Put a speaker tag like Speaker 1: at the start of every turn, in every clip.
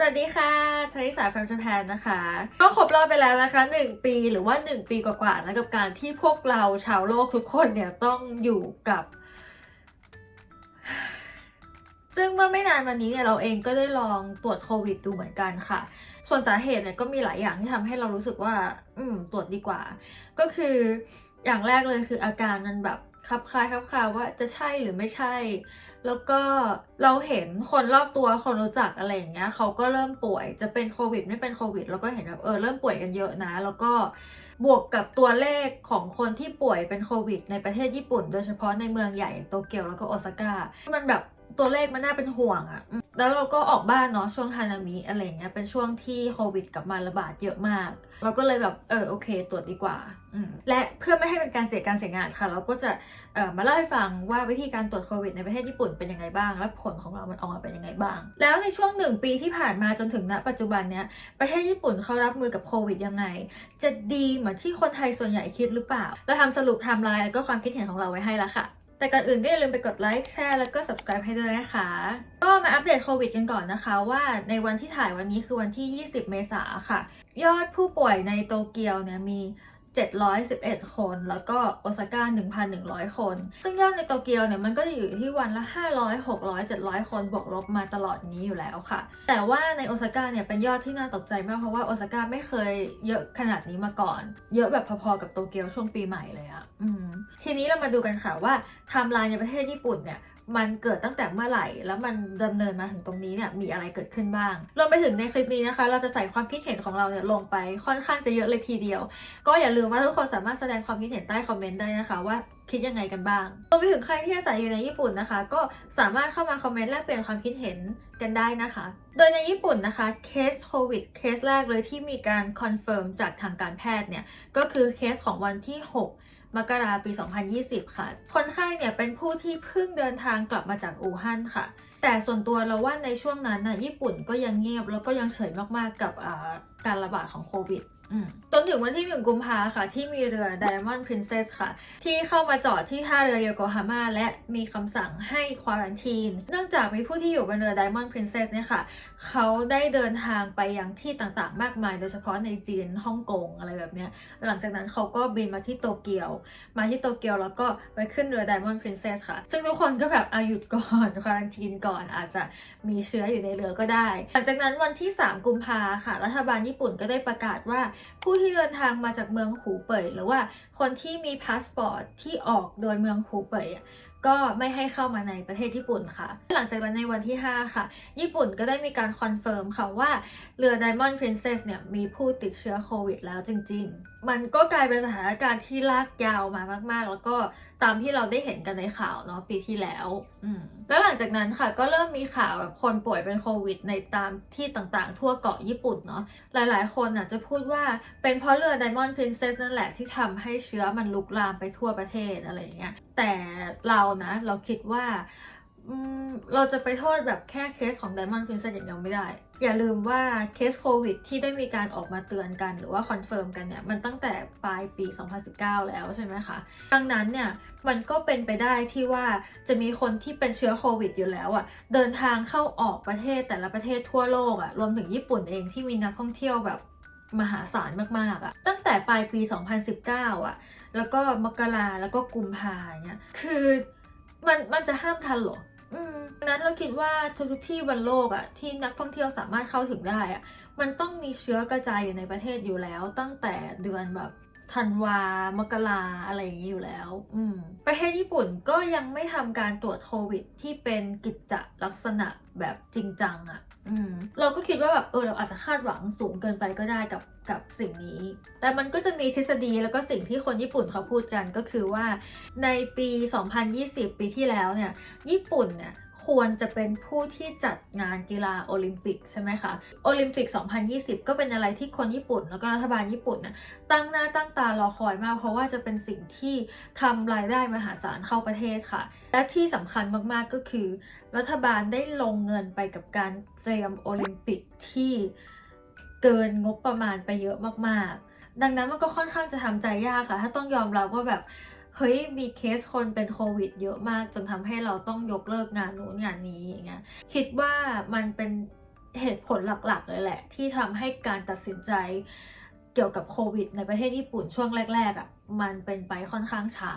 Speaker 1: สวัสดีค่ะชลิสาแฟมชแพนนะคะ ก็ครบรอบไปแล้วนะคะ 1 ปีหรือว่า 1 ปีกว่าๆนะกับการที่พวกเราชาวโลกทุกคนเนี่ยต้องอยู่กับ ซึ่งเมื่อไม่นานมานี้เนี่ยเราเองก็ได้ลองตรวจโควิดดูเหมือนกันค่ะ ส่วนสาเหตุเนี่ยก็มีหลายอย่างที่ทำให้เรารู้สึกว่า อืมตรวจดีกว่า ก็คืออย่างแรกเลยคืออาการมันแบบคลับคล้ายคลับคลาว่าจะใช่หรือไม่ใช่ แล้วก็เราเห็นคนรอบตัวคนรู้จักอะไรอย่างเงี้ยเขาก็เริ่มป่วยจะเป็นโควิดไม่เป็นโควิดเราก็เห็นแบบเออเริ่มป่วยกันเยอะนะ แล้วก็บวกกับตัวเลขของคนที่ป่วยเป็นโควิด ในประเทศญี่ปุ่น โดยเฉพาะในเมืองใหญ่อย่างโตเกียวแล้วก็โอซาก้ามันแบบตัวเลขมันน่าเป็นห่วงอะ่ะ แล้วเราก็ออกบ้านเนาะช่วงฮานามิอะไรเงี้ยเป็นช่วงที่โควิดกลับมาระบาดเยอะมาก เราก็เลยแบบเออโอเค ตรวจดีกว่าและเพื่อไม่ให้เป็นการเสียการเสียงานค่ะ เราก็จะออมาเล่าให้ฟังว่าวิธีการตรวจโควิดในประเทศญี่ปุ่นเป็นยังไงบ้าง และผลของเรามันออกมาเป็นยังไงบ้าง แล้วในช่วงหนึ่งปีที่ผ่านมาจนถึงณ ปัจจุบันเนี้ยประเทศญี่ปุ่นเขารับมือกับโควิดยังไง จะดีเหมือนที่คนไทยส่วนใหญ่คิดหรือเปล่า เราทำสรุปไทม์ไลน์แล้วก็ความคิดเห็นของเราไว้ให้แล้วค่ะ แต่ก่อนอื่นก็อย่าลืมไปกดไลค์แชร์แล้วก็ subscribe ให้ด้วยนะคะ ก็มาอัปเดตโควิดกันก่อนนะคะ ว่าในวันที่ถ่ายวันนี้คือวันที่ 20 เมษาค่ะ ยอดผู้ป่วยในโตเกียวเนี่ยมี 711 คน แล้วก็โอซาก้า 1,100 คน ซึ่งยอดในโตเกียวเนี่ยมันก็จะอยู่ที่วันละ 500 600 700 คนบวกลบมาตลอดนี้อยู่แล้วค่ะ แต่ว่าในโอซาก้าเนี่ยเป็นยอดที่น่าตกใจมากเพราะว่าโอซาก้าไม่เคยเยอะขนาดนี้มาก่อน เยอะแบบพอๆกับโตเกียวช่วงปีใหม่เลยอะอทีนี้เรามาดูกันค่ะว่าไทม์ไลน์ในประเทศญี่ปุ่นเนี่ย มันเกิดตั้งแต่เมื่อไหร่ แล้วมันดำเนินมาถึงตรงนี้เนี่ยมีอะไรเกิดขึ้นบ้างรวมไปถึงในคลิปนี้นะคะ เราจะใส่ความคิดเห็นของเราเนี่ยลงไปค่อนข้างจะเยอะเลยทีเดียว ก็อย่าลืมว่าทุกคนสามารถแสดงความคิดเห็นใต้คอมเมนต์ได้นะคะ ว่าคิดยังไงกันบ้างรวมไปถึงใครที่อาศัยอยู่ในญี่ปุ่นนะคะ ก็สามารถเข้ามาคอมเมนต์แลกเปลี่ยนความคิดเห็นกันได้นะคะ โดยในญี่ปุ่นนะคะเคสโควิดเคสแรกเลยที่มีการคอนเฟิร์มจากทางการแพทย์เนี่ยก็คือเคสของวันที่ 6 มกราปี 2020 ค่ะ คนไข้เนี่ยเป็นผู้ที่เพิ่งเดินทางกลับมาจากอู่ฮั่นค่ะ แต่ส่วนตัวเราว่าในช่วงนั้นน่ะญี่ปุ่นก็ยังเงียบแล้วก็ยังเฉยมากๆกับการระบาดของโควิด จนถึงวันที่ 1 กุมภาค่ะ ที่มีเรือ Diamond Princess ค่ะ ที่เข้ามาจอดที่ท่าเรือโยโกฮาม่าและมีคำสั่งให้ควอรันทีน เนื่องจากมีผู้ที่อยู่บนเรือ Diamond Princess เนี่ยค่ะ เขาได้เดินทางไปยังที่ต่างๆ มากมาย โดยเฉพาะในจีนฮ่องกงอะไรแบบเนี้ย หลังจากนั้นเขาก็บินมาที่โตเกียว มาที่โตเกียวแล้วก็ไปขึ้นเรือ Diamond Princess ค่ะ ซึ่งทุกคนก็แบบอาหยุดก่อนควอรันทีนก่อนอาจจะมีเชื้ออยู่ในเรือก็ได้ หลังจากนั้นวันที่ 3 กุมภาค่ะ รัฐบาลญี่ปุ่นก็ได้ประกาศว่าผู้ที่เดินทางมาจากเมืองหูเป่ยหรือว่าคนที่มีพาสปอร์ตที่ออกโดยเมืองหูเป่ยอะก็ไม่ให้เข้ามาในประเทศญี่ปุ่นค่ะ หลังจากนั้นในวันที่ 5 ค่ะ ญี่ปุ่นก็ได้มีการคอนเฟิร์มค่ะว่าเรือ Diamond Princess เนี่ยมีผู้ติดเชื้อโควิดแล้วจริง ๆ มันก็กลายเป็นสถานการณ์ที่ลากยาวมามาก ๆ แล้วก็ตามที่เราได้เห็นกันในข่าวเนาะปีที่แล้วอืมแล้วหลังจากนั้นค่ะก็เริ่มมีข่าวแบบคนป่วยเป็นโควิด ในตามที่ต่างๆ ทั่วเกาะญี่ปุ่นเนาะหลายๆ คนอะจะพูดว่าเป็นเพราะเรือ Diamond Princess นั่นแหละที่ทำให้เชื้อมันลุกลามไปทั่วประเทศอะไรอย่างเงี้ยแต่เรานะ เราคิดว่าเราจะไปโทษแบบแค่เคสของ Diamond Princess อย่างเดียวไม่ได้ อย่าลืมว่าเคสโควิดที่ได้มีการออกมาเตือนกันหรือว่าคอนเฟิร์มกันเนี่ย มันตั้งแต่ปลายปี 2019 แล้วใช่ไหมคะ ดังนั้นเนี่ย มันก็เป็นไปได้ที่ว่าจะมีคนที่เป็นเชื้อโควิดอยู่แล้วอะ่ะ เดินทางเข้าออกประเทศแต่ละประเทศทั่วโลกอะ่ะ รวมถึงญี่ปุ่นเองที่มีนักท่องเที่ยวแบบมหาศาลมากๆอะ่ะตั้งแต่ปลายปี 2019อะแล้วก็มกราแล้วก็กุมภาเนี่ยคือ มันมันจะห้ามทันเหรออืมดังนั้นเราคิดว่าทุกๆที่บนโลกอะที่นักท่องเที่ยวสามารถเข้าถึงได้อะมันต้องมีเชื้อกระจายอยู่ในประเทศอยู่แล้ว ตั้งแต่เดือนแบบ ธันวามกราอะไรอย่างนี้อยู่แล้ว อืม ประเทศญี่ปุ่นก็ยังไม่ทำการตรวจโควิด ที่เป็นกิจจลักษณะแบบจริงจังอะอืม เราก็คิดว่าแบบเออเราอาจจะคาดหวังสูงเกินไปก็ได้กับกับสิ่งนี้ แต่มันก็จะมีทฤษฎีแล้วก็สิ่งที่คนญี่ปุ่นเขาพูดกันก็คือว่าในปี 2020 ปีที่แล้วเนี่ย ญี่ปุ่นเนี่ย ควรจะเป็นผู้ที่จัดงานกีฬาโอลิมปิกใช่ไหมคะ โอลิมปิก 2020 ก็เป็นอะไรที่คนญี่ปุ่น แล้วก็รัฐบาลญี่ปุ่นน่ะตั้งหน้าตั้งตารอคอยมาก เพราะว่าจะเป็นสิ่งที่ทำรายได้มหาศาลเข้าประเทศค่ะ และที่สำคัญมากๆก็คือ รัฐบาลได้ลงเงินไปกับการเตรียมโอลิมปิกที่เกินงบประมาณไปเยอะมากๆ ดังนั้นมันก็ค่อนข้างจะทำใจยากค่ะ ถ้าต้องยอมรับว่าแบบ เฮ้ยมีเคสคนเป็นโควิด เยอะมากจนทำให้เราต้องยกเลิกงานนู้นงานนี้อย่างเงี้ยคิดว่ามันเป็นเหตุผลหลักๆ เลยแหละ ที่ทำให้การตัดสินใจเกี่ยวกับโควิด ในประเทศญี่ปุ่นช่วงแรกๆอะ่ะมันเป็นไปค่อนข้างช้า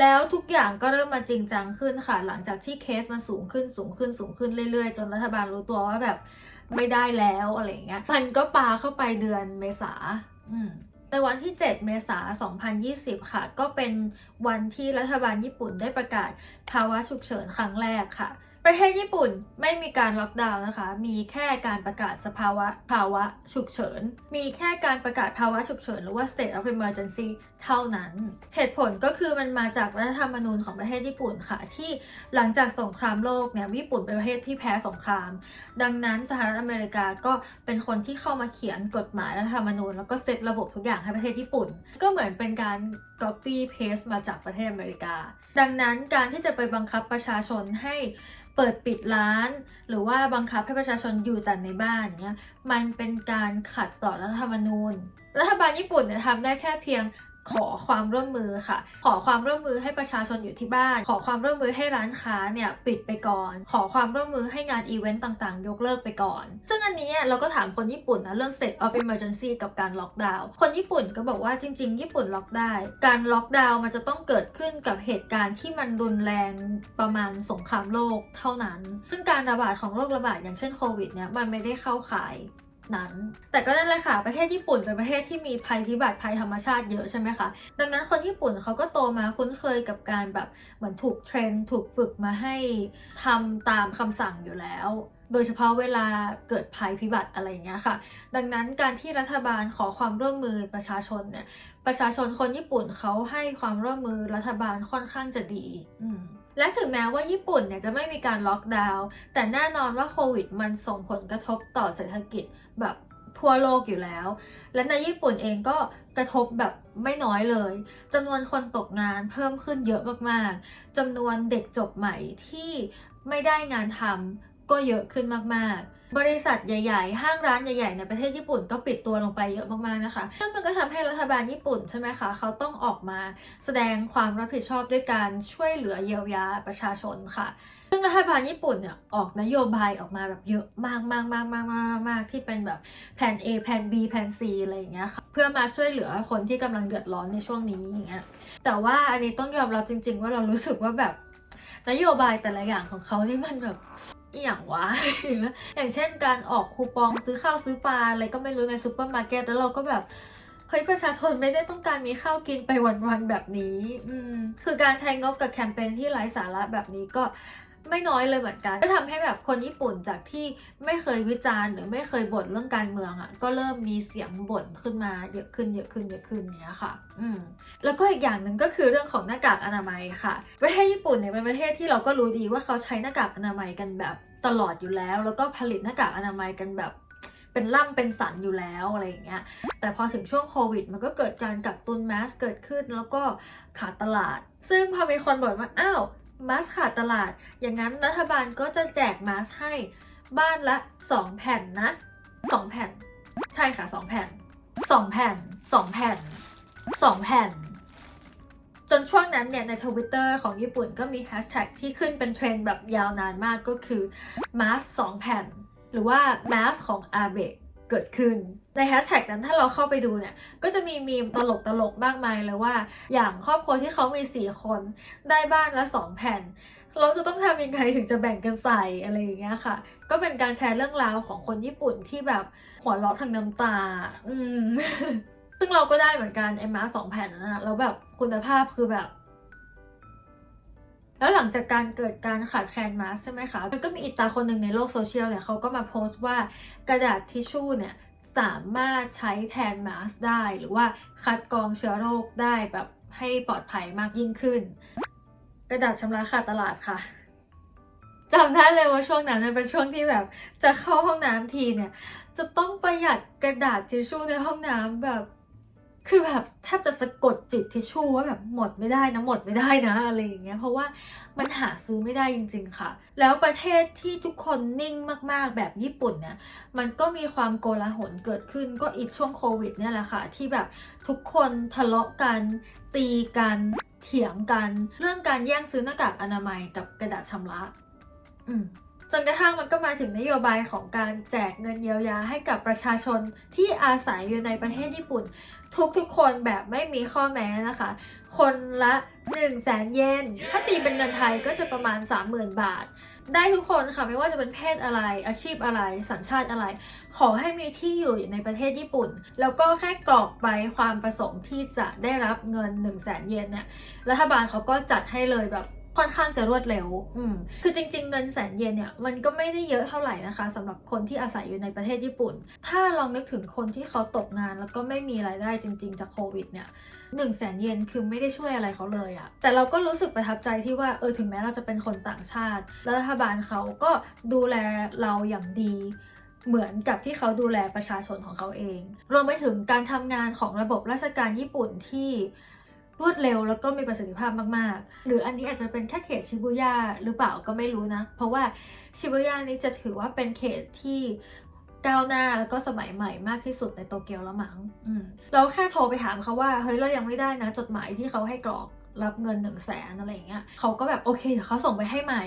Speaker 1: แล้วทุกอย่างก็เริ่มมาจริงจังขึ้นค่ะ หลังจากที่เคสมันสูงขึ้นสูงขึ้นสูงขึ้นเรื่อยๆ จนรัฐบาลรู้ตัวว่าแบบไม่ได้แล้วอะไรเงี้ย มันก็ปาเข้าไปเดือนเมษา อืม ในวันที่ 7 เมษายน 2020 ค่ะ ก็เป็นวันที่รัฐบาลญี่ปุ่นได้ประกาศภาวะฉุกเฉินครั้งแรกค่ะ ประเทศญี่ปุ่นไม่มีการล็อกดาวน์นะคะ มีแค่การประกาศสภาวะภาวะฉุกเฉิน มีแค่การประกาศภาวะฉุกเฉิน หรือว่า state of emergency เท่านั้น เหตุผลก็คือมันมาจากรัฐธรรมนูญของประเทศญี่ปุ่นค่ะ ที่หลังจากสงครามโลกเนี่ยญี่ปุ่นเป็นประเทศที่แพ้สงคราม ดังนั้นสหรัฐอเมริกาก็เป็นคนที่เข้ามาเขียนกฎหมายรัฐธรรมนูญ แล้วก็เซตระบบทุกอย่างให้ประเทศญี่ปุ่น ก็เหมือนเป็นการ copy paste มาจากประเทศอเมริกา ดังนั้นการที่จะไปบังคับประชาชนให้เปิดปิดร้าน หรือว่าบังคับให้ประชาชนอยู่แต่ในบ้านเนี้ยมันเป็นการขัดต่อรัฐธรรมนูญ รัฐบาลญี่ปุ่นเนี่ยทำได้แค่เพียง ขอความร่วมมือค่ะ ขอความร่วมมือให้ประชาชนอยู่ที่บ้าน ขอความร่วมมือให้ร้านค้าเนี่ยปิดไปก่อน ขอความร่วมมือให้งานอีเวนต์ต่างๆ ยกเลิกไปก่อน ซึ่งอันนี้เราก็ถามคนญี่ปุ่นนะเรื่อง state of emergency กับการล็อกดาวน์ คนญี่ปุ่นก็บอกว่าจริง ๆ ญี่ปุ่นล็อกได้ การล็อกดาวน์มันจะต้องเกิดขึ้นกับเหตุการณ์ที่มันรุนแรงประมาณสงครามโลกเท่านั้น ซึ่งการระบาดของโรคระบาดอย่างเช่นโควิดเนี่ยมันไม่ได้เข้าข่าย นั้น แต่ก็นั่นแหละค่ะ ประเทศญี่ปุ่นเป็นประเทศที่มีภัยพิบัติภัยธรรมชาติเยอะใช่ไหมคะ ดังนั้นคนญี่ปุ่นเขาก็โตมาคุ้นเคยกับการแบบเหมือนถูกเทรนถูกฝึกมาให้ทำตามคำสั่งอยู่แล้ว โดยเฉพาะเวลาเกิดภัยพิบัติอะไรอย่างเงี้ยค่ะ ดังนั้นการที่รัฐบาลขอความร่วมมือประชาชนเนี่ย ประชาชนคนญี่ปุ่นเขาให้ความร่วมมือรัฐบาลค่อนข้างจะดี อืม และถึงแม้ว่าญี่ปุ่นเนี่ยจะไม่มีการล็อกดาวน์แต่แน่นอนว่าโควิดมันส่งผลกระทบต่อเศรษฐกิจแบบทั่วโลกอยู่แล้ว และในญี่ปุ่นเองก็กระทบแบบไม่น้อยเลยจำนวนคนตกงานเพิ่มขึ้นเยอะมากๆจำนวนเด็กจบใหม่ที่ไม่ได้งานทำก็เยอะขึ้นมากๆ บริษัทใหญ่ ๆ ห้างร้านใหญ่ๆในประเทศญี่ปุ่นก็ปิดตัวลงไปเยอะมากๆนะคะ ซึ่งมันก็ทำให้รัฐบาลญี่ปุ่นใช่ไหมคะเขาต้องออกมาแสดงความรับผิดชอบด้วยการช่วยเหลือเยียวยาประชาชนค่ะซึ่งรัฐบาลญี่ปุ่นเนี่ยออกนโยบายออกมาแบบเยอะมากมากมากมากมากมากที่เป็นแบบแผน A แผน B แผน C อะไรอย่างเงี้ยค่ะเพื่อมาช่วยเหลือคนที่กำลังเดือดร้อนในช่วงนี้อย่างเงี้ยแต่ว่าอันนี้ต้องยอมรับจริง ๆ ว่าเรารู้สึกว่าแบบนโยบายแต่ละอย่างของเขานี่มันแบบ อหย่างวะอย่างเช่นการออกคูปองซื้อข้าวซื้อปลาอะไรก็ไม่รู้ในซูเปอร์มาร์เก็ตแล้วเราก็แบบเฮ้ยประชาชนไม่ได้ต้องการมีข้าวกินไปวันๆแบบนี้ อืม คือการใช้งบกับแคมเปญที่ไร้สาระแบบนี้ก็ ไม่น้อยเลยเหมือนกัน ก็ทำให้แบบคนญี่ปุ่นจากที่ไม่เคยวิจารณ์หรือไม่เคยบ่นเรื่องการเมืองอะ่ะ ก็เริ่มมีเสียงบ่นขึ้นมาเยอะขึ้นเยอะขึ้นเยอะขึ้นเนี้ยค่ะ อืม แล้วก็อีกอย่างหนึ่งก็คือเรื่องของหน้ากากอนามัยค่ะ ประเทศญี่ปุ่นเนี่ยเป็นประเทศที่เราก็รู้ดีว่าเขาใช้หน้ากากอนามัยกันแบบตลอดอยู่แล้ว แล้วก็ผลิตหน้ากากอนามัยกันแบบเป็นล่ำเป็นสันอยู่แล้วอะไรอย่างเงี้ย แต่พอถึงช่วงโควิด มันก็เกิดการกักตุนแมสเกิดขึ้นแล้วก็ขาดตลาด ซึ่งพอมีคนบ่นว่า อ้าว มาสขาดตลาด อย่างนั้นรัฐบาลก็จะแจกมาสให้บ้านละ 2 แผ่นนะ 2 แผ่น ใช่ค่ะ 2 แผ่น 2 แผ่น 2 แผ่น 2 แผ่น จนช่วงนั้นเนี่ยในทวิตเตอร์ของญี่ปุ่นก็มีแฮชแท็กที่ขึ้นเป็นเทรนด์แบบยาวนานมากก็คือมาสสองแผ่น หรือว่ามาสของอาเบะ เกิดขึ้น ในแฮชแท็กนั้นถ้าเราเข้าไปดูเนี่ย ก็จะมีมีมตลกตลกมากมายเลยว่า อย่างครอบครัวที่เขามี 4 คนได้บ้านละ 2 แผ่น เราจะต้องทำยังไงถึงจะแบ่งกันใส่อะไรอย่างเงี้ยค่ะ ก็เป็นการแชร์เรื่องราวของคนญี่ปุ่นที่แบบหัวเราะทางน้ำตา อืมซึ่งเราก็ได้เหมือนกันไอ้มาสองแผ่นนั้นนะแล้วแบบคุณภาพคือแบบ แล้วหลังจากการเกิดการขาดแคลนมาสก์ใช่ไหมคะมันก็มีอีตาคนหนึ่งในโลกโซเชียลเนี่ยเขาก็มาโพสต์ว่ากระดาษทิชชู่เนี่ยสามารถใช้แทนมาสก์ได้ หรือว่าคัดกรองเชื้อโรคได้แบบให้ปลอดภัยมากยิ่งขึ้น กระดาษชำระขาดตลาดค่ะจำได้เลยว่าช่วงนั้นมันเป็นช่วงที่แบบจะเข้าห้องน้ำทีเนี่ย จะต้องประหยัดกระดาษทิชชู่ในห้องน้ำแบบ คือแบบแทบจะสะกดจิตทิชชู่ว่าแบบหมดไม่ได้นะหมดไม่ได้นะอะไรอย่างเงี้ยเพราะว่ามันหาซื้อไม่ได้จริง ๆค่ะ แล้วประเทศที่ทุกคนนิ่งมากๆแบบญี่ปุ่นเนี่ยมันก็มีความโกลาหลเกิดขึ้นก็อีกช่วงโควิดเนี่ยแหละค่ะที่แบบทุกคนทะเลาะกันตีกันเถียงกัน เรื่องการแย่งซื้อหน้ากากอนามัยกับกระดาษชำระ อืม จนกระทั่งมันก็มาถึงนโยบายของการแจกเงินเยียวยาให้กับประชาชนที่อาศัยอยู่ในประเทศญี่ปุ่น ทุกๆคนแบบไม่มีข้อแม้นะคะ คนละ 1 0 0 0 0แสนเยนถ้าตีเป็นเงินไทยก็จะประมาณ 30,000 บาท ได้ทุกคนค่ะไม่ว่าจะเป็นเพศอะไร อาชีพอะไร สัญชาติอะไร ขอให้มีที่อยู่ในประเทศญี่ปุ่น แล้วก็แค่กรอกไปความประสงค์ที่จะได้รับเงิน 1 0 0 0 0แสนเยนเนี่ยรัฐบาลเขาก็จัดให้เลยแบบ ค่อนข้างจะรวดเร็ว อืมคือจริง ๆ เงินแสนเยนเนี่ยมันก็ไม่ได้เยอะเท่าไหร่นะคะสำหรับคนที่อาศัยอยู่ในประเทศญี่ปุ่น ถ้าลองนึกถึงคนที่เขาตกงาน แล้วก็ไม่มีรายได้จริง ๆ จากโควิดเนี่ยหนึ่งแสนเยนคือไม่ได้ช่วยอะไรเขาเลยอะแต่เราก็รู้สึกประทับใจที่ว่าเออถึงแม้เราจะเป็นคนต่างชาติแล้วรัฐบาลเขาก็ดูแลเราอย่างดีเหมือนกับที่เขาดูแลประชาชนของเขาเอง รวมไปถึงการทำงานของระบบราชการญี่ปุ่นที่ รวดเร็วแล้วก็มีประสิทธิภาพมากๆ หรืออันนี้อาจจะเป็นแค่เขตชิบุย่าหรือเปล่าก็ไม่รู้นะ เพราะว่าชิบุย่านี้จะถือว่าเป็นเขตที่ก้าวหน้าแล้วก็สมัยใหม่มากที่สุดในโตเกียวแล้วมั้งเราแค่โทรไปถามเขาว่าเฮ้ยเรายังไม่ได้นะ จดหมายที่เขาให้กรอกรับเงินหนึ่งแสนอะไรอย่างเงี้ยเขาก็แบบโอเคเดี๋ยวเขาส่งไปให้ใหม่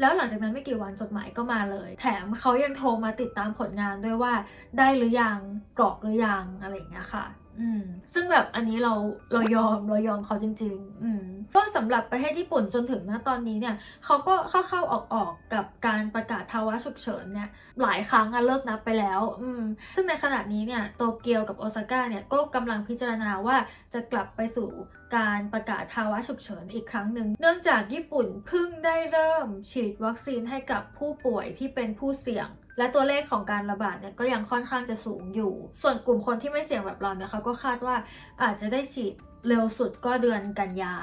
Speaker 1: แล้วหลังจากนั้นไม่กี่วันจดหมายก็มาเลย แถมเขายังโทรมาติดตามผลงานด้วยว่าได้หรือยังกรอกหรือยังอะไรอย่างเงี้ยค่ะ อืมซึ่งแบบอันนี้เราเรายอมเรายอมเขาจริง ๆ อืมก็สำหรับประเทศญี่ปุ่นจนถึงณตอนนี้เนี่ยเขาก็เข้าเข้าออกออกๆกับการประกาศภาวะฉุกเฉินเนี่ยหลายครั้งอะเลิกนับไปแล้ว อืมซึ่งในขณะนี้เนี่ยโตเกียวกับโอซาก้าเนี่ยก็กำลังพิจารณาว่า จะกลับไปสู่การประกาศภาวะฉุกเฉินอีกครั้งหนึ่ง เนื่องจากญี่ปุ่นเพิ่งได้เริ่มฉีดวัคซีนให้กับผู้ป่วยที่เป็นผู้เสี่ยง และตัวเลขของการระบาดเนี่ยก็ยังค่อนข้างจะสูงอยู่ ส่วนกลุ่มคนที่ไม่เสี่ยงแบบเราเนี่ยเขาก็คาดว่าอาจจะได้ฉีดเร็วสุดก็เดือนกันยา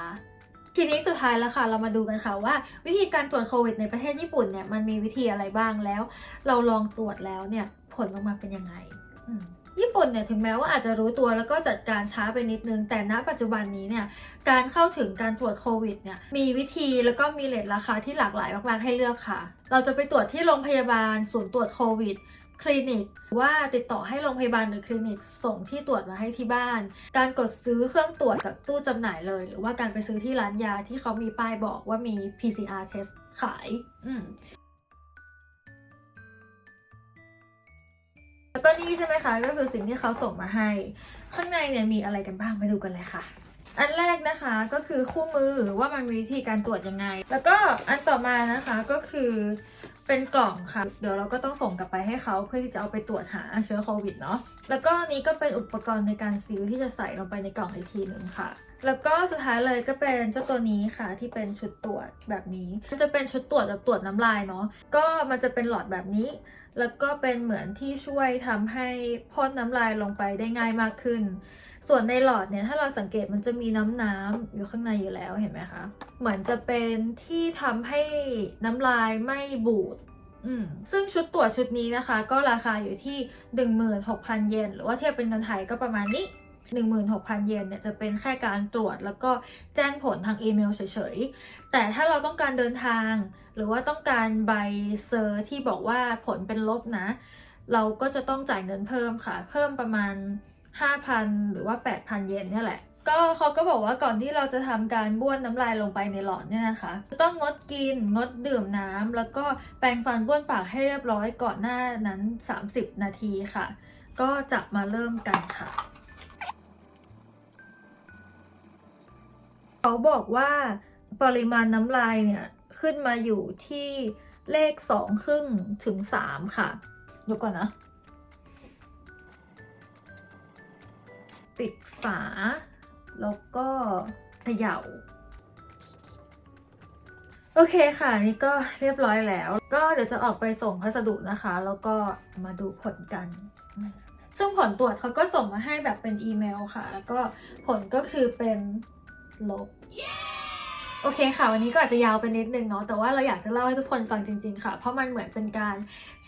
Speaker 1: ทีนี้สุดท้ายแล้วค่ะ เรามาดูกันค่ะว่าวิธีการตรวจโควิดในประเทศญี่ปุ่นเนี่ยมันมีวิธีอะไรบ้างแล้ว เราลองตรวจแล้วเนี่ยผลออกมาเป็นยังไงอื ญี่ปุ่นเนี่ยถึงแม้ว่าอาจจะรู้ตัวแล้วก็จัดการช้าไปนิดนึง แต่ณปัจจุบันนี้เนี่ยการเข้าถึงการตรวจโควิดเนี่ยมีวิธีแล้วก็มีเลทราคาที่หลากหลายมากๆให้เลือกค่ะ เราจะไปตรวจที่โรงพยาบาลศูนย์ตรวจโควิดคลินิกหรือว่าติดต่อให้โรงพยาบาลหรือคลินิกส่งที่ตรวจมาให้ที่บ้าน การกดซื้อเครื่องตรวจจากตู้จำหน่ายเลย หรือว่าการไปซื้อที่ร้านยาที่เขามีป้ายบอกว่ามี PCR test ขาย แล้วก็นี่ใช่ไหมคะก็คือสิ่งที่เขาส่งมาให้ ข้างในเนี่ยมีอะไรกันบ้างไปดูกันเลยค่ะ อันแรกนะคะก็คือคู่มือว่ามันมีวิธีการตรวจยังไง แล้วก็อันต่อมานะคะก็คือเป็นกล่องค่ะ เดี๋ยวเราก็ต้องส่งกลับไปให้เขาเพื่อที่จะเอาไปตรวจหาเชื้อโควิดเนาะแล้วก็นนี้ก็เป็นอุปกรณ์ในการซีลที่จะใส่ลงไปในกล่องอีกทีหนึ่งค่ะ แล้วก็สุดท้ายเลยก็เป็นเจ้าตัวนี้ค่ะที่เป็นชุดตรวจแบบนี้มันจะเป็นชุดตรวจแบบตรวจน้ำลายเนาะก็มันจะเป็นหลอดแบบนี้ แล้วก็เป็นเหมือนที่ช่วยทำให้พ่นน้ำลายลงไปได้ง่ายมากขึ้น ส่วนในหลอดเนี่ยถ้าเราสังเกตมันจะมีน้ำน้ำอยู่ข้างในอยู่แล้วเห็นไหมคะ เหมือนจะเป็นที่ทำให้น้ำลายไม่บูดอืมซึ่งชุดตรวจชุดนี้นะคะ ก็ราคาอยู่ที่ 16,000 เยนหรือว่าเทียบเป็นเงินไทยก็ประมาณนี้ 16,000 เยนเนี่ยจะเป็นแค่การตรวจแล้วก็แจ้งผลทางอีเมลเฉยๆ แต่ถ้าเราต้องการเดินทาง หรือว่าต้องการใบเซอร์ที่บอกว่าผลเป็นลบนะ เราก็จะต้องจ่ายเงินเพิ่มค่ะ เพิ่มประมาณ 5,000 หรือว่า 8,000 เยนเนี่ยแหละก็เขาก็บอกว่าก่อนที่เราจะทำการบ้วนน้ำลายลงไปในหลอดเนี่ยนะคะ จะต้องงดกินงดดื่มน้ำแล้วก็แปรงฟันบ้วนปากให้เรียบร้อยก่อนหน้านั้น 30 นาทีค่ะ ก็จะมาเริ่มกันค่ะ เขาบอกว่าปริมาณน้ำลายเนี่ย ขึ้นมาอยู่ที่เลขสองครึ่งถึงสามค่ะเดี๋ยวก่อนนะ ปิดฝา แล้วก็เขย่า โอเคค่ะ นี่ก็เรียบร้อยแล้ว ก็เดี๋ยวจะออกไปส่งพัสดุนะคะ แล้วก็มาดูผลกัน ซึ่งผลตรวจเขาก็ส่งมาให้แบบเป็นอีเมลค่ะ แล้วก็ผลก็คือเป็น ลบ โอเคค่ะ วันนี้ก็อาจจะยาวไปนิดนึงเนาะแต่ว่าเราอยากจะเล่าให้ทุกคนฟังจริง ๆ ค่ะ เพราะมันเหมือนเป็นการ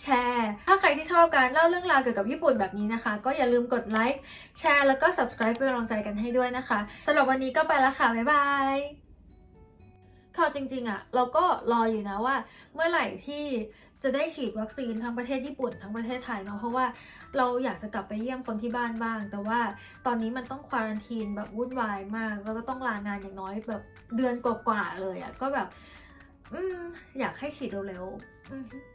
Speaker 1: แชร์ ถ้าใครที่ชอบการเล่าเรื่องราวเกี่ยวกับญี่ปุ่นแบบนี้นะคะ ก็อย่าลืมกดไลค์แชร์แล้วก็ subscribe เป็นกำลังใจกันให้ด้วยนะคะสำหรับวันนี้ก็ไปแล้วค่ะบ๊ายบายข่าวจริงๆอะเราก็รออยู่นะว่า เมื่อไหร่ที่ จะได้ฉีดวัคซีนทั้งประเทศญี่ปุ่นทั้งประเทศไทยเนาะเพราะว่าเราอยากจะกลับไปเยี่ยมคนที่บ้านบ้าง แต่ว่าตอนนี้มันต้องควอรันทีนแบบวุ่นวายมากแล้วก็ต้องลางานอย่างน้อยแบบเดือนกว่าๆเลยอะก็แบบ อืมอยากให้ฉีดเร็วๆ